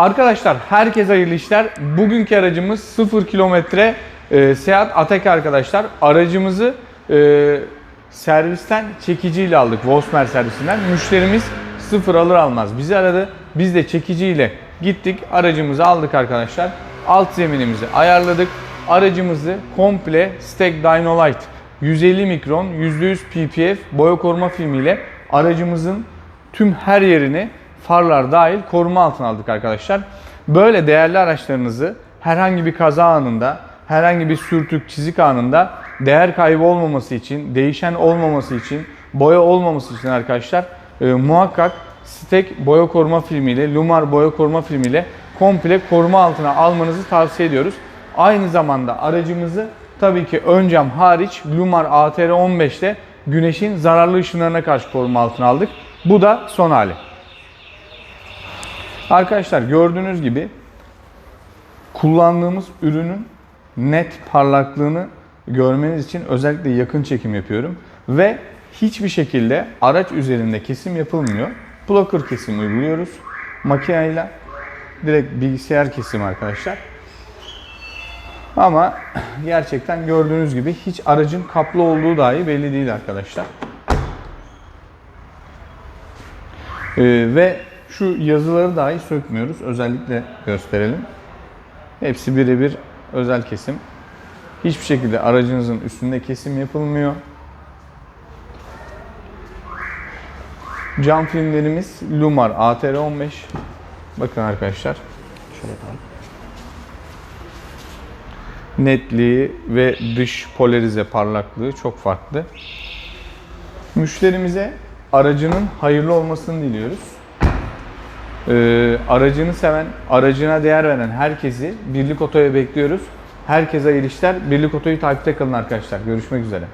Arkadaşlar herkese hayırlı işler. Bugünkü aracımız 0 kilometre e, Seat Atek arkadaşlar. Aracımızı e, servisten çekiciyle aldık. Vosmer servisinden. Müşterimiz sıfır alır almaz bizi aradı. Biz de çekiciyle gittik. Aracımızı aldık arkadaşlar. Alt zeminimizi ayarladık. Aracımızı komple Stack Dynolite 150 mikron %100 ppf boya koruma filmiyle aracımızın tüm her yerini farlar dahil koruma altına aldık arkadaşlar. Böyle değerli araçlarınızı herhangi bir kaza anında, herhangi bir sürtük, çizik anında değer kaybı olmaması için, değişen olmaması için, boya olmaması için arkadaşlar e, muhakkak Stek boya koruma filmiyle, Lumar boya koruma filmiyle komple koruma altına almanızı tavsiye ediyoruz. Aynı zamanda aracımızı tabii ki ön cam hariç Lumar ATR 15'te güneşin zararlı ışınlarına karşı koruma altına aldık. Bu da son hali. Arkadaşlar gördüğünüz gibi kullandığımız ürünün net parlaklığını görmeniz için özellikle yakın çekim yapıyorum. Ve hiçbir şekilde araç üzerinde kesim yapılmıyor. Blocker kesim uyguluyoruz. Makineyle direkt bilgisayar kesimi arkadaşlar. Ama gerçekten gördüğünüz gibi hiç aracın kaplı olduğu dahi belli değil arkadaşlar. Ee, ve şu yazıları dahi sökmüyoruz. Özellikle gösterelim. Hepsi birebir özel kesim. Hiçbir şekilde aracınızın üstünde kesim yapılmıyor. Cam filmlerimiz Lumar ATR 15. Bakın arkadaşlar. Şöyle yapalım. netliği ve dış polarize parlaklığı çok farklı. Müşterimize aracının hayırlı olmasını diliyoruz. Ee, aracını seven, aracına değer veren herkesi Birlik Oto'ya bekliyoruz. Herkese hayırlı işler. Birlik Oto'yu takipte kalın arkadaşlar. Görüşmek üzere.